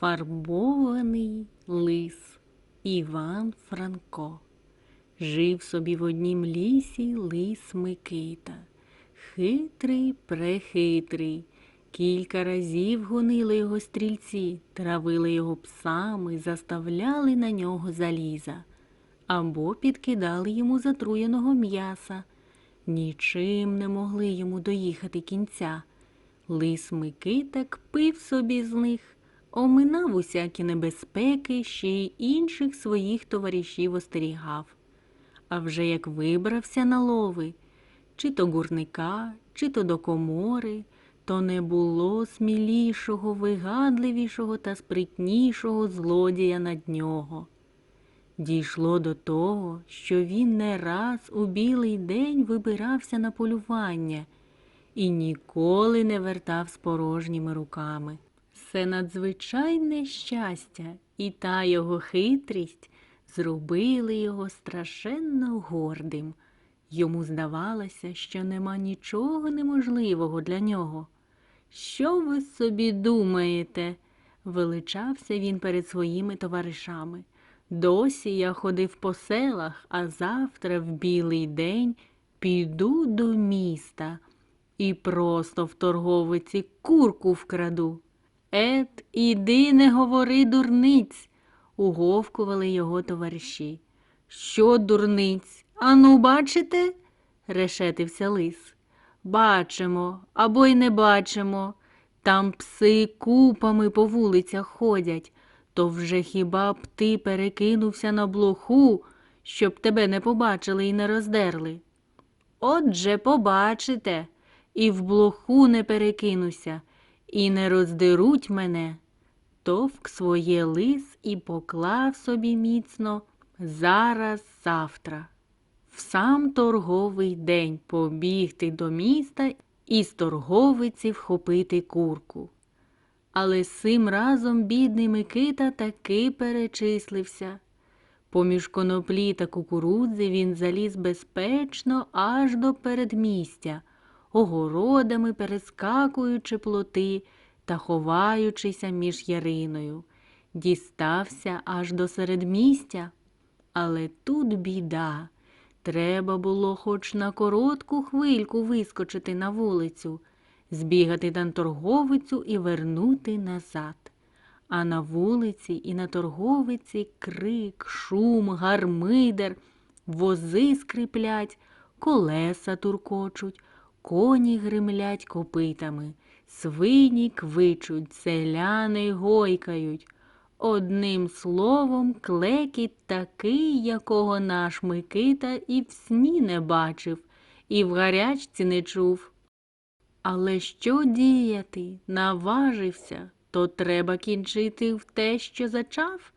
Фарбований лис Іван Франко. Жив собі в однім лісі лис Микита. Хитрий, прехитрий. Кілька разів гонили його стрільці, травили його псами, заставляли на нього заліза або підкидали йому затруєного м'яса. Нічим не могли йому доїхати кінця. Лис Микита кпив собі з них, оминав усякі небезпеки, ще й інших своїх товаришів остерігав. А вже як вибрався на лови, чи то гурника, чи то до комори, то не було смілішого, вигадливішого та спритнішого злодія над нього. Дійшло до того, що він не раз у білий день вибирався на полювання і ніколи не вертав з порожніми руками. Це надзвичайне щастя, і та його хитрість зробили його страшенно гордим. Йому здавалося, що нема нічого неможливого для нього. Що ви собі думаєте? величався він перед своїми товаришами. Досі я ходив по селах, а завтра в білий день піду до міста і просто в торговиці курку вкраду. Ет, іди, не говори дурниць, уговкували його товариші. Що дурниць? Ану, бачите? решетився лис. Бачимо або й не бачимо. Там пси купами по вулицях ходять. То вже хіба б ти перекинувся на блоху, щоб тебе не побачили і не роздерли? Отже, побачите, і в блоху не перекинуся, і не роздеруть мене. Товк своє лис і поклав собі міцно зараз завтра. В сам торговий день побігти до міста і з торговиці вхопити курку. Але сим разом бідний Микита таки перечислився. Поміж коноплі та кукурудзи він заліз безпечно аж до передмістя, огородами перескакуючи плоти та ховаючися між яриною. Дістався аж до середмістя. Але тут біда. Треба було хоч на коротку хвильку вискочити на вулицю збігати на торговицю і вернути назад. А на вулиці і на торговиці крик, шум, гармидер, вози скриплять, колеса туркочуть, коні гримлять копитами, свині квичуть, селяни гойкають. Одним словом, клекіт такий, якого наш Микита і в сні не бачив, і в гарячці не чув. Але що діяти? Наважився, то треба кінчити в те, що зачав.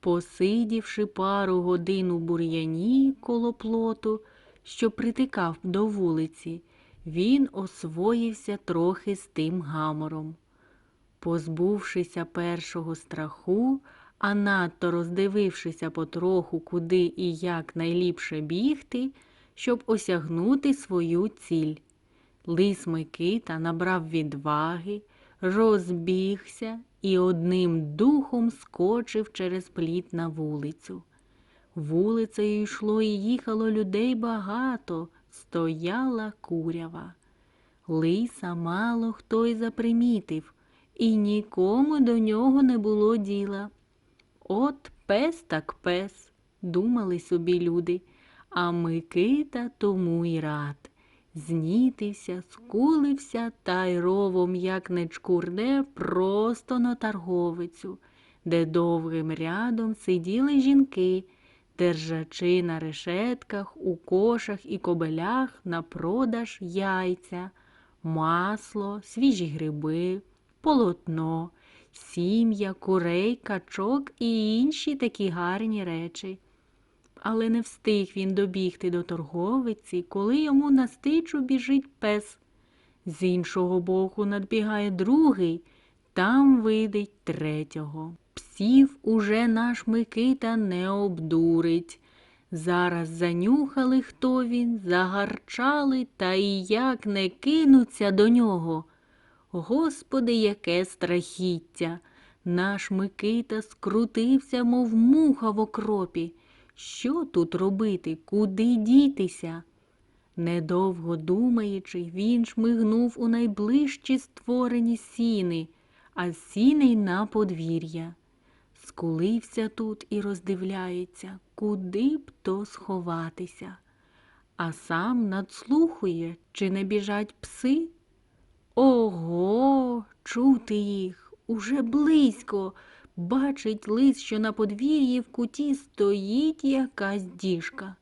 Посидівши пару годин у бур'яні коло плоту, що притикав до вулиці, він освоївся трохи з тим гамором. Позбувшися першого страху, а надто роздивившися потроху, куди і як найліпше бігти, щоб осягнути свою ціль. Лис Микита набрав відваги, розбігся і одним духом скочив через пліт на вулицю. Вулицею йшло і їхало людей багато, стояла курява. Лиса мало хто й запримітив, і нікому до нього не було діла. От пес так пес, думали собі люди, а Микита тому й рад. Знітився, скулився та й ровом, як не чкурне, просто на торговицю, де довгим рядом сиділи жінки, держачи на решетках, у кошах і кобелях на продаж яйця, масло, свіжі гриби, полотно, сім'я, курей, качок і інші такі гарні речі але не встиг він добігти до торговиці, коли йому на стичу біжить пес. З іншого боку надбігає другий, там видить третього. Псів уже наш Микита не обдурить. Зараз занюхали, хто він, загарчали та і як не кинуться до нього. Господи, яке страхіття! Наш Микита скрутився, мов муха в окропі. Що тут робити, куди дітися? Недовго думаючи, він шмигнув у найближчі створені сіни, а з сіней на подвір'я. Скулився тут і роздивляється, куди б то сховатися, а сам надслухує, чи не біжать пси. Ого, чути їх уже близько. Бачить лис, що на подвір'ї в куті стоїть якась діжка.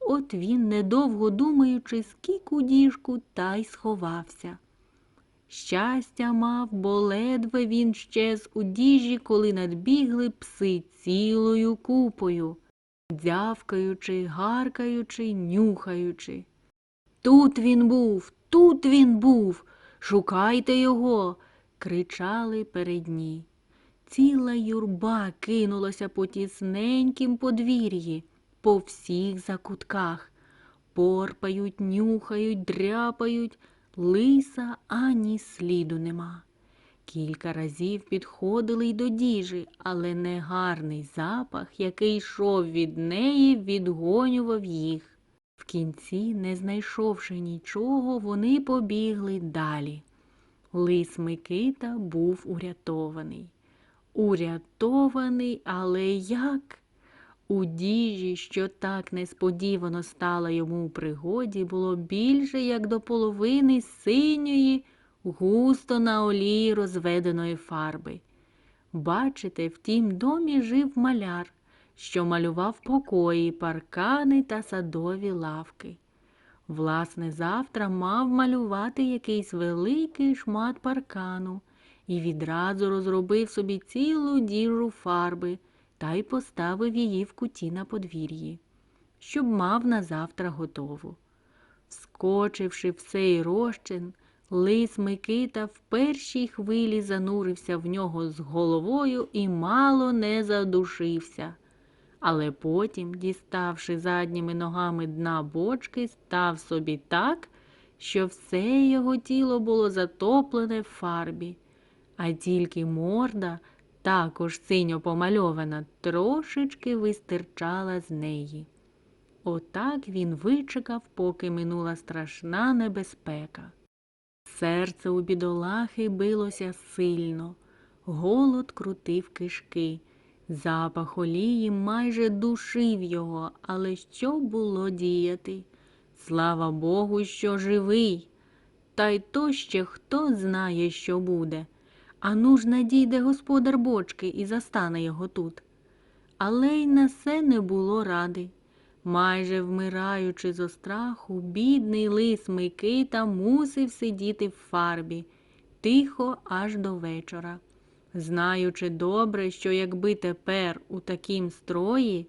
От він, недовго думаючи, скік у діжку та й сховався. Щастя мав, бо ледве він щез у діжі, коли надбігли пси цілою купою, дзявкаючи, гаркаючи, нюхаючи. Тут він був, тут він був, шукайте його, кричали передні. Ціла юрба кинулася по тісненькім подвір'ї, по всіх закутках. Порпають, нюхають, дряпають, лиса ані сліду нема. Кілька разів підходили й до діжі, але негарний запах, який йшов від неї, відгонював їх. В кінці, не знайшовши нічого, вони побігли далі. Лис Микита був урятований. Урятований, але як? У діжі, що так несподівано стала йому у пригоді, було більше, як до половини синьої, густо на олії розведеної фарби. Бачите, в тім домі жив маляр, що малював покої, паркани та садові лавки. Власне, завтра мав малювати якийсь великий шмат паркану і відразу розробив собі цілу діжу фарби та й поставив її в куті на подвір'ї, щоб мав на завтра готову. Вскочивши в цей розчин, лис Микита в першій хвилі занурився в нього з головою і мало не задушився. Але потім, діставши задніми ногами дна бочки, став собі так, що все його тіло було затоплене в фарбі, а тільки морда, також синьо помальована, трошечки вистирчала з неї. Отак він вичекав, поки минула страшна небезпека. Серце у бідолахи билося сильно, голод крутив кишки, запах олії майже душив його, але що було діяти? Слава Богу, що живий. Та й то ще хто знає, що буде. А ну ж надійде господар бочки і застане його тут. Але й на це не було ради. Майже вмираючи зо страху, бідний лис Микита мусив сидіти в фарбі, тихо аж до вечора, знаючи добре, що якби тепер у такім строї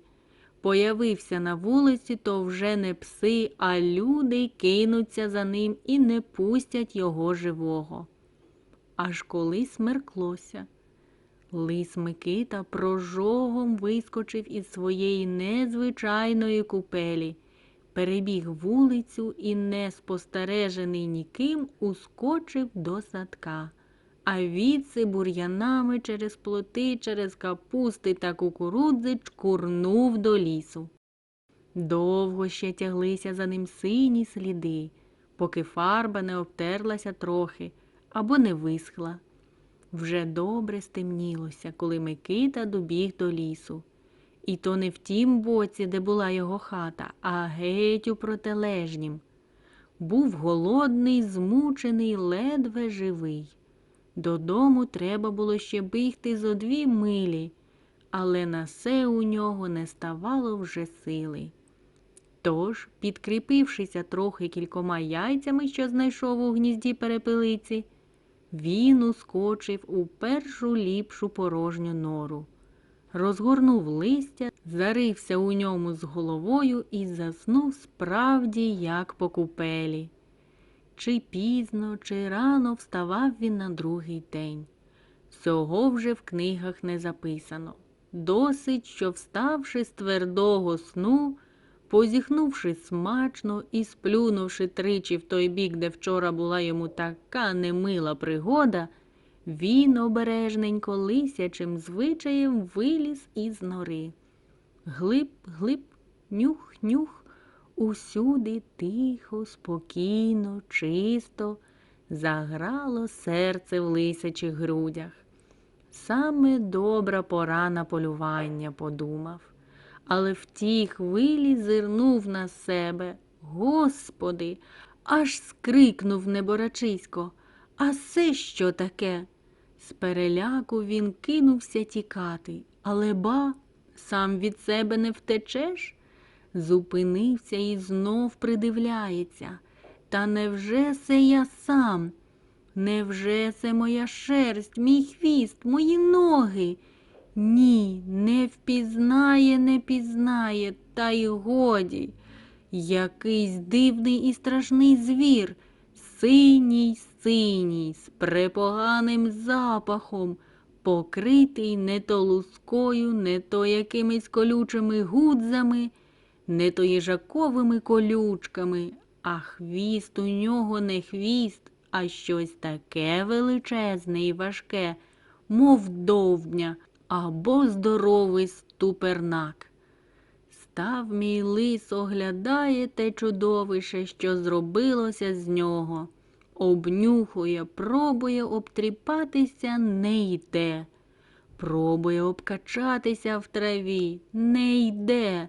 появився на вулиці, то вже не пси, а люди кинуться за ним і не пустять його живого. Аж коли смерклося. Лис Микита прожогом вискочив із своєї незвичайної купелі, перебіг вулицю і, не спостережений ніким, ускочив до садка, а відси бур'янами через плоти, через капусти та кукурудзи чкурнув до лісу. Довго ще тяглися за ним сині сліди, поки фарба не обтерлася трохи або не висхла. Вже добре стемнілося, коли Микита добіг до лісу. І то не в тім боці, де була його хата, а геть у протилежнім. Був голодний, змучений, ледве живий. Додому треба було ще бігти зо дві милі, але на се у нього не ставало вже сили. Тож, підкріпившися трохи кількома яйцями, що знайшов у гнізді перепелиці, він ускочив у першу ліпшу порожню нору, розгорнув листя, зарився у ньому з головою і заснув справді, як по купелі. Чи пізно, чи рано вставав він на другий день. Цього вже в книгах не записано. Досить, що, вставши з твердого сну, позіхнувши смачно і сплюнувши тричі в той бік, де вчора була йому така немила пригода, він обережненько лисячим звичаєм виліз із нори. Глиб, глиб, нюх, нюх, усюди тихо, спокійно, чисто заграло серце в лисячих грудях. Саме добра пора на полювання, подумав, але в тій хвилі зирнув на себе. Господи, аж скрикнув неборачисько. А це що таке? З переляку він кинувся тікати, але ба, сам від себе не втечеш? Зупинився і знов придивляється. Та невже це я сам? Невже це моя шерсть, мій хвіст, мої ноги? Ні, не впізнає, не пізнає, та й годі. Якийсь дивний і страшний звір, синій, синій, з препоганим запахом, покритий не то лускою, не то якимись колючими гудзами, не то їжаковими колючками, а хвіст у нього не хвіст, а щось таке величезне і важке, мов довбня або здоровий ступернак. Став мій лис оглядає те чудовище, що зробилося з нього. Обнюхує, пробує обтріпатися, не йде. Пробує обкачатися в траві, не йде.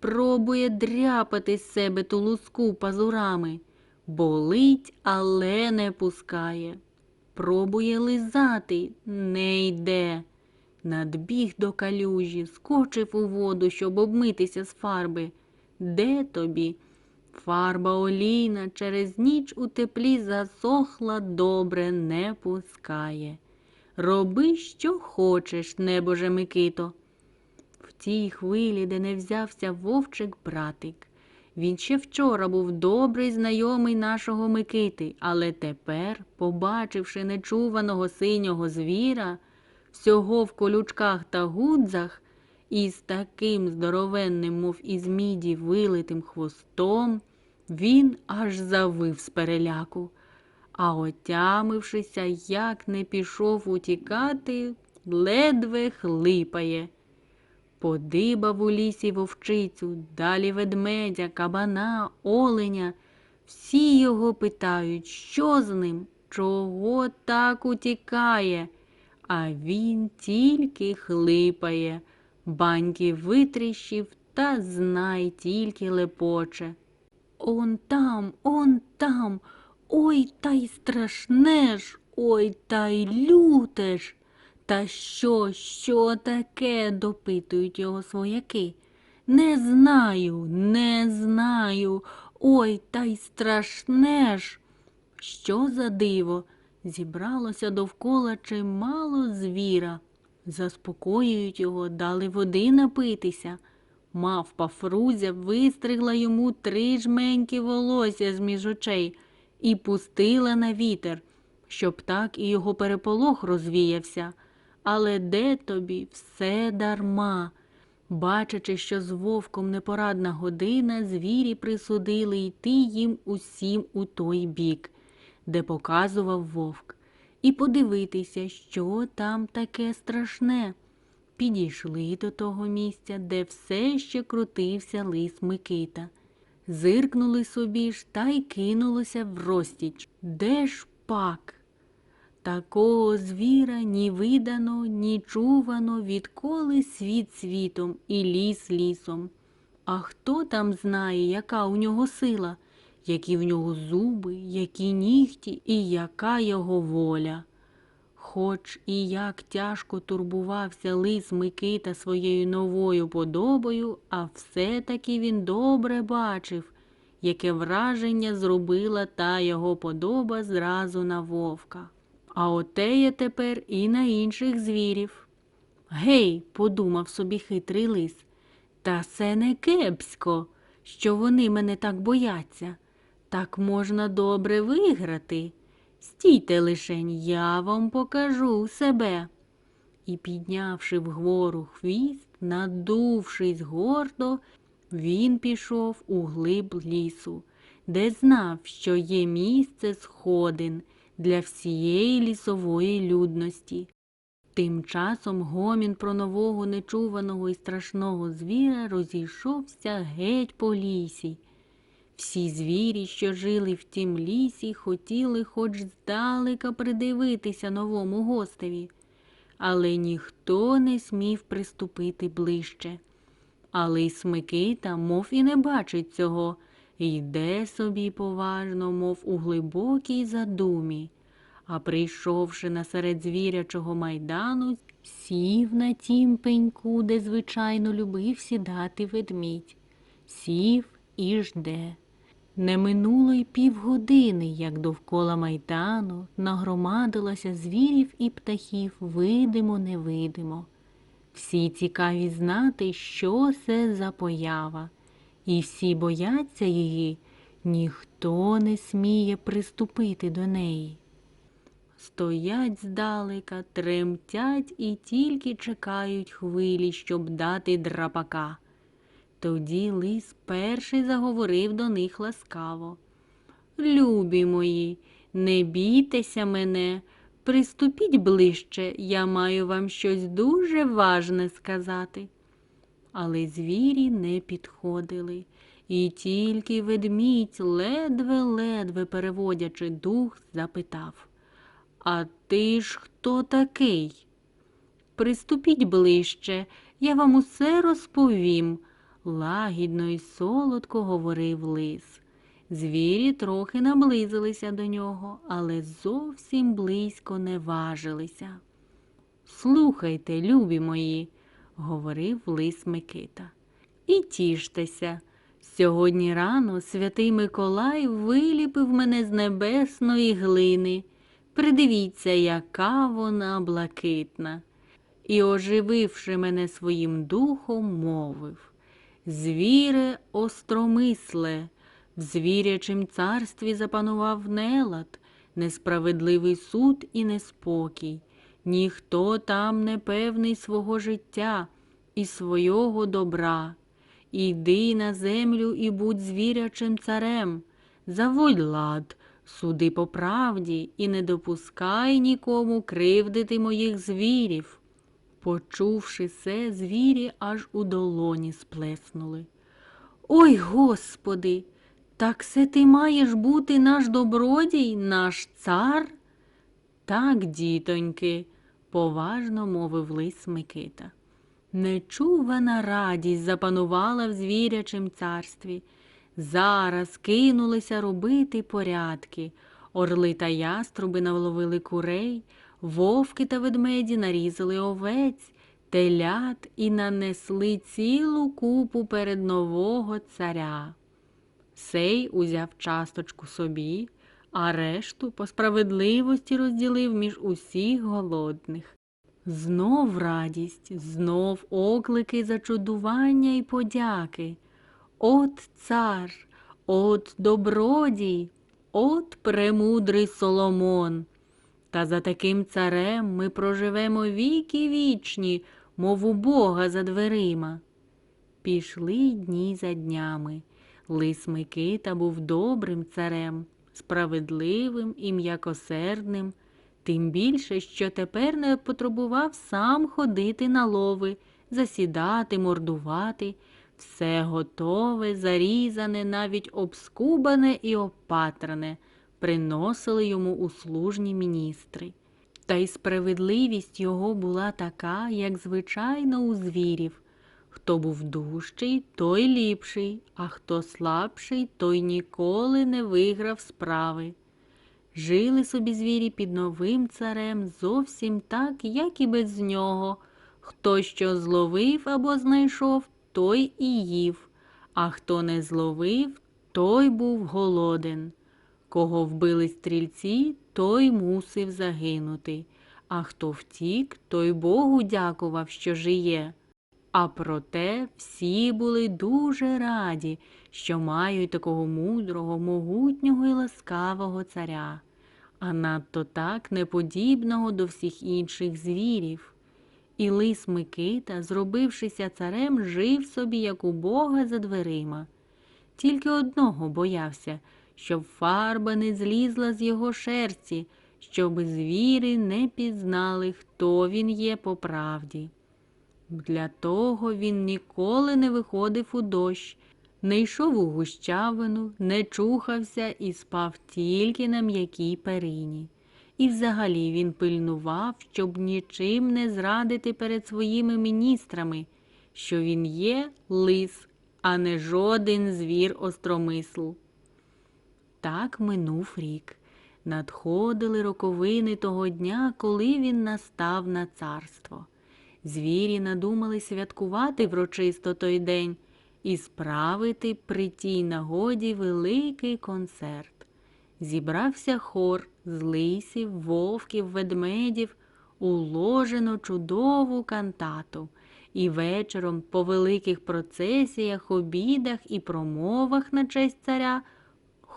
Пробує дряпати з себе ту луску пазурами. Болить, але не пускає. Пробує лизати, не йде. Надбіг до калюжі, скочив у воду, щоб обмитися з фарби. Де тобі? Фарба олійна через ніч у теплі засохла, добре не пускає. Роби, що хочеш, небоже Микито. В тій хвилі, де не взявся вовчик братик. Він ще вчора був добрий знайомий нашого Микити, але тепер, побачивши нечуваного синього звіра, всього в колючках та гудзах, і з таким здоровенним, мов із міді, вилитим хвостом, він аж завив з переляку. А отямившися, як не пішов утікати, ледве хлипає. Подибав у лісі вовчицю, далі ведмедя, кабана, оленя. Всі його питають, що з ним, чого так утікає, а він тільки хлипає, баньки витріщив та знай тільки лепоче. Он там, он там, ой та й страшне ж, ой та й люте ж. Та що, що таке? допитують його свояки. Не знаю, не знаю. Ой, та й страшне ж. Що за диво? Зібралося довкола чимало звіра. Заспокоюють його, дали води напитися. Мавпа Фрузя вистригла йому три жменьки волосся з між очей і пустила на вітер, щоб так і його переполох розвіявся. Але де тобі все дарма? Бачачи, що з вовком непорадна година, звірі присудили йти їм усім у той бік, де показував вовк, і подивитися, що там таке страшне. Підійшли до того місця, де все ще крутився лис Микита. Зиркнули собі ж та й кинулося в розтіч. Де ж пак? Такого звіра ні видано, ні чувано, відколи світ світом і ліс лісом. А хто там знає, яка у нього сила, які в нього зуби, які нігті і яка його воля? Хоч і як тяжко турбувався лис Микита своєю новою подобою, а все-таки він добре бачив, яке враження зробила та його подоба зразу на вовка. А отеє тепер і на інших звірів. Гей, подумав собі хитрий лис, та це не кепсько, що вони мене так бояться. Так можна добре виграти. Стійте лишень, я вам покажу себе. І, піднявши вгору хвіст, надувшись гордо, він пішов у глиб лісу, де знав, що є місце сходин, для всієї лісової людності. Тим часом гомін про нового нечуваного і страшного звіра розійшовся геть по лісі. Всі звірі, що жили в тім лісі, хотіли хоч здалека придивитися новому гостеві, але ніхто не смів приступити ближче. А лис Микита, мов і не бачить цього, йде собі поважно, мов у глибокій задумі. А прийшовши насеред звірячого майдану, сів на тім пеньку, де звичайно любив сідати ведмідь. Сів і жде. Не минуло й півгодини, як довкола майдану нагромадилося звірів і птахів видимо-невидимо. Всі цікаві знати, що це за поява, і всі бояться її, ніхто не сміє приступити до неї. Стоять здалека, тремтять і тільки чекають хвилі, щоб дати драпака. Тоді лис перший заговорив до них ласкаво. Любі мої, не бійтеся мене, приступіть ближче, я маю вам щось дуже важне сказати. Але звірі не підходили, і тільки ведмідь, ледве-ледве переводячи дух, запитав А ти ж хто такий? Приступіть ближче, я вам усе розповім, лагідно й солодко говорив лис. Звірі трохи наблизилися до нього, але зовсім близько не важилися. Слухайте, любі мої, говорив лис Микита, і тіштеся. Сьогодні рано святий Миколай виліпив мене з небесної глини. Придивіться, яка вона блакитна. І, ожививши мене своїм духом, мовив Звіре остромисле, в звірячім царстві запанував нелад, несправедливий суд і неспокій. Ніхто там не певний свого життя і свого добра. Іди на землю і будь звірячим царем, заводь лад, суди по правді і не допускай нікому кривдити моїх звірів. Почувши це, звірі аж у долоні сплеснули. Ой, Господи, так це ти маєш бути наш добродій, наш цар? Так, дітоньки, поважно мовив лис Микита. Нечувана радість запанувала в звірячім царстві. Зараз кинулися робити порядки. Орли та яструби наловили курей, вовки та ведмеді нарізали овець, телят і нанесли цілу купу перед нового царя. Сей узяв часточку собі, а решту по справедливості розділив між усіх голодних. Знов радість, знов оклики зачудування й подяки. От цар, от добродій, от премудрий Соломон. Та за таким царем ми проживемо віки вічні, мов у Бога за дверима. Пішли дні за днями. Лис Микита був добрим царем, справедливим і м'якосердним, тим більше, що тепер не потребував сам ходити на лови, засідати, мордувати. Все готове, зарізане, навіть обскубане і опатране, приносили йому услужні міністри. Та й справедливість його була така, як звичайно у звірів. Хто був дужчий, той ліпший, а хто слабший, той ніколи не виграв справи. Жили собі звірі під новим царем зовсім так, як і без нього. Хто що зловив або знайшов, той і їв, а хто не зловив, той був голоден. Кого вбили стрільці, той мусив загинути, а хто втік, той Богу дякував, що жиє. А проте всі були дуже раді, що мають такого мудрого, могутнього і ласкавого царя, а надто так неподібного до всіх інших звірів. І лис Микита, зробившися царем, жив собі, як у Бога за дверима. Тільки одного боявся, щоб фарба не злізла з його шерсті, щоби звірі не пізнали, хто він є по правді. Для того він ніколи не виходив у дощ, не йшов у гущавину, не чухався і спав тільки на м'якій перині. І взагалі він пильнував, щоб нічим не зрадити перед своїми міністрами, що він є лис, а не жоден звір остромисл. Так минув рік. Надходили роковини того дня, коли він настав на царство. Звірі надумали святкувати врочисто той день і справити при тій нагоді великий концерт. Зібрався хор з лисів, вовків, ведмедів, уложено чудову кантату. І вечором по великих процесіях, обідах і промовах на честь царя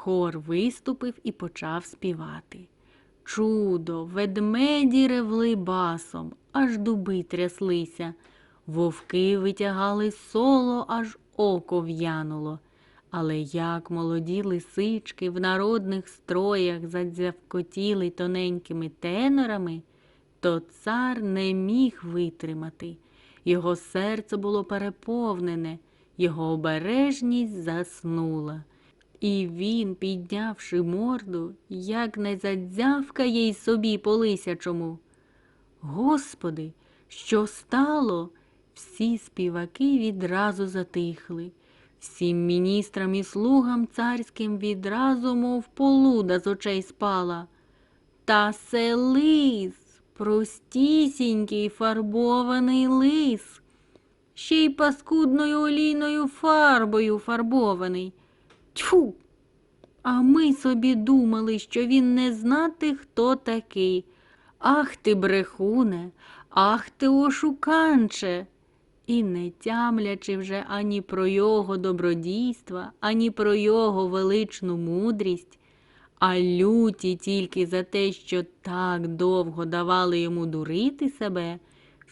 хор виступив і почав співати. Чудо, ведмеді ревли басом, аж дуби тряслися. Вовки витягали соло, аж око в'януло. Але як молоді лисички в народних строях задзявкотіли тоненькими тенорами, то цар не міг витримати. Його серце було переповнене, його обережність заснула. І він, піднявши морду, як не задзявкає й собі по лисячому. Господи, що стало? Всі співаки відразу затихли. Всім міністрам і слугам царським відразу, мов полуда з очей спала. Та се лис, простісінький фарбований лис, ще й паскудною олійною фарбою фарбований. Тьфу! А ми собі думали, що він не знати, хто такий. Ах ти, брехуне, ах ти ошуканче. І не тямлячи вже ані про його добродійства, ані про його величну мудрість, а люті тільки за те, що так довго давали йому дурити себе,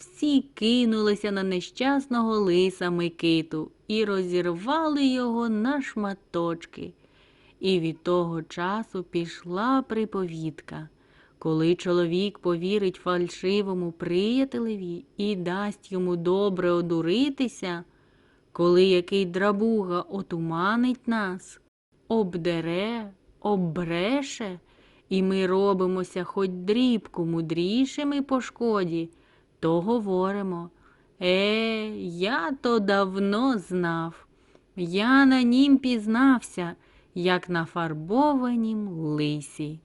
всі кинулися на нещасного лиса Микиту і розірвали його на шматочки. І від того часу пішла приповідка. Коли чоловік повірить фальшивому приятелеві і дасть йому добре одуритися, коли який драбуга отуманить нас, обдере, оббреше, і ми робимося хоч дрібку мудрішими по шкоді, то говоримо Е, я то давно знав, я на нім пізнався, як на фарбованім лисі.